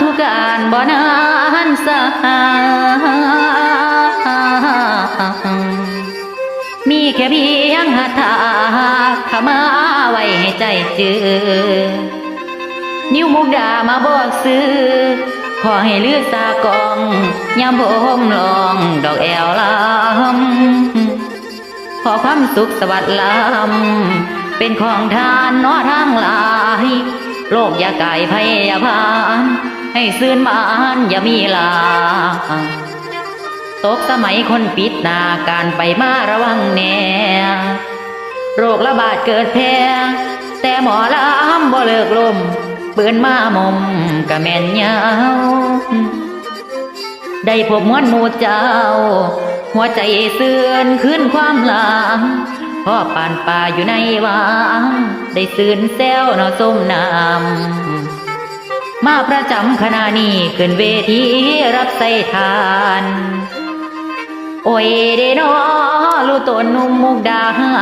ถูกการบ่นานสามีแค่เพียงหาทาขมาไว้ให้ใจเจือนิ้วมุกดามาบอกซื้อ ขอให้เลือดสากองยามผมลองดอกแอวลำขอความสุขสวัสดิ์ลำเป็นของทานนอทางหลาย โลกอย่าไก่พยาบาล ให้ซื่นบานอย่ามีลา ตกสมัยคนปิดนาการไปมาระวังแน่โรคระบาดเกิดแพ้แต่หมอลำบ่เลิกลมปืนมามมกะแม่นยาว ได้พบมวลหมู่เจ้า หัวใจเสื่อนขึ้นความหลัง พ่อปานป่าอยู่ในวังได้สื่นแซวเนอส้มน้ำมาประจำคณะนี้ขึ้นเวทีรับใส่ทาน โอ้ยเดนอลูตัวนุ่มมุกดาหา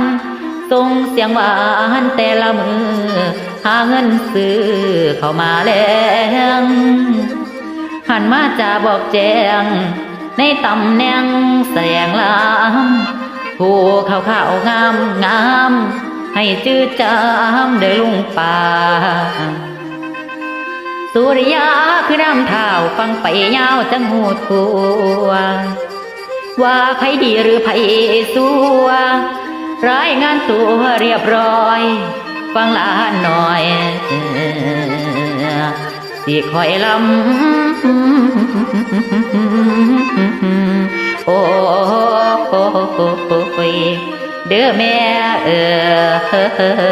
รส่งเสียงหวานแต่ละมือ หาเงินซื้อเข้ามาแล้วหันมาจะบอกแจง ในตำแหน่งแสงลำ ผู้ขาวขาวงามงาม ให้จืดจามเดินลุงป่า สุริยาคือน้ำเท้าฟังไปยาวจังหูทัวว่าใครดีหรือไผสัวรายงานตัวเรียบร้อย ฟังลาหน่อยสิคอยลำ 的面呃呵呵呵